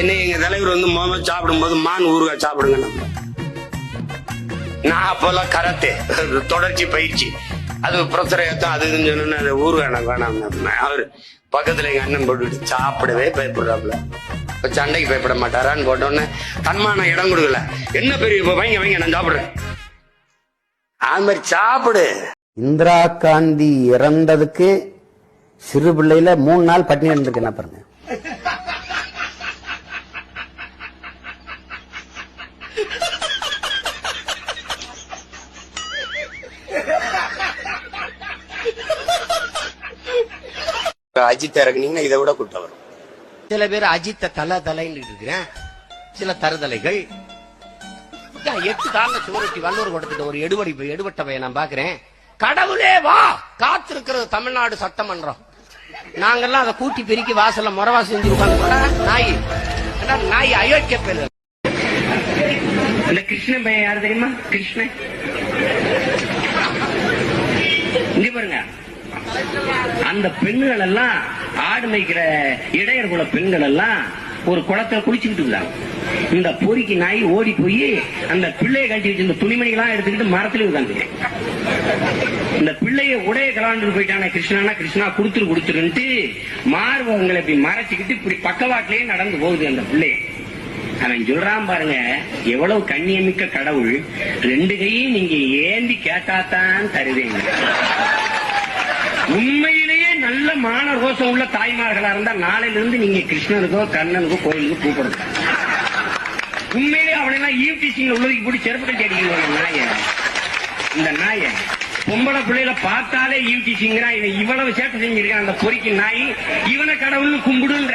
என்ன எங்க தலைவர் வந்து முதல்ல சாப்பிடும்போது மான் ஊறுகாய் சாப்பிடுங்க. நம்ம நான் அப்பெல்லாம் கராத்தே. தொடர்ச்சி பயிற்சி. அது ப்ரொஃபஸர் ஏத்தம் அது இதுன்னு சொன்னோன்னே அது ஊறுகாய் எனக்கு வேணாம் அவரு பக்கத்துல எங்க அண்ணன் போட்டுட்டு சாப்பிடவே பயப்படுறாப்புல. இப்ப சண்டைக்கு பயப்பட மாட்டாரான்னு போட்டோன்னே தன்மான இடம் கொடுக்கல. என்ன பெரிய இப்ப வைங்க வைங்க நான் சாப்பிடுறேன். அது மாதிரி சாப்பிடு. இந்திரா காந்தி இறந்ததுக்கு சிறு பிள்ளையில மூணு நாள் பட்டினி இருந்திருக்கு என்ன பாருங்க. அஜித் இறக்குனீங்கன்னா இதை விட கூட்டம் வரும். சில பேர் அஜித்த தலை தலைன்னு இருக்கிறேன். சில தருதலைகள். எட்டு கால சுவரொட்டி வல்லூர் கொடுத்துட்டு ஒரு எடுபடி எடுபட்ட பையன் நான் பாக்குறேன். கடவுளே வா! காத்திருக்கிறது தமிழ்நாடு சட்டமன்றம். நாங்கெல்லாம் அதை கூட்டி பெருக்கி வாசல்ல முறவா செஞ்சு உட்காந்து நாய். நாய் அயோக்கிய பேரு. இந்த கிருஷ்ணன் பையன் யாரு தெரியுமா? கிருஷ்ணன் இங்க பாருங்க. அந்த பெண்கள் எல்லாம் ஆடு மேய்க்கிற இடையர் குல பெண்கள் எல்லாம் ஒரு குளத்துல குளிச்சுக்கிட்டு இருந்தாங்க. இந்த பொறிக்கு நாய் ஓடி போய் அந்த பிள்ளையை கட்டி வச்சிருந்த துணிமணிகளாம் எடுத்துக்கிட்டு மரத்துல உட்காந்து இந்த பிள்ளைய உடைய கலாண்டு போயிட்டான கிருஷ்ணனா கிருஷ்ணா குடுத்துரு குடுத்துருன்ட்டு மார்பகங்களை இப்படி மறைச்சுக்கிட்டு இப்படி பக்கவாட்டிலேயே நடந்து போகுது அந்த பிள்ளைய அவன் சொல்றான் பாருங்க எவ்வளவு கண்ணியமிக்க கடவுள் ரெண்டு கையும் நீங்க ஏந்தி கேட்டாத்தான் தருவீங்க உண்மையிலேயே நல்ல மான ரோசம் உள்ள தாய்மார்களா இருந்தா நாளையில இருந்து நீங்க கிருஷ்ணனுக்கோ கண்ணனுக்கோ கோயிலுக்கு கூப்பிடுங்க உண்மையிலே அவனெல்லாம் ஈவ்டிசிங் உள்ளதுக்கு போட்டு செருப்பு கட்டி அடிக்கிறவங்க நாய. இந்த நாய பொம்பளை பிள்ளையில பார்த்தாலே ஈவ்டிசிங்கிறா இவன் இவ்வளவு சேட்டை செஞ்சிருக்கான். அந்த பொறிக்கு நாய் இவனை கடவுள்னு கும்பிடுன்ற.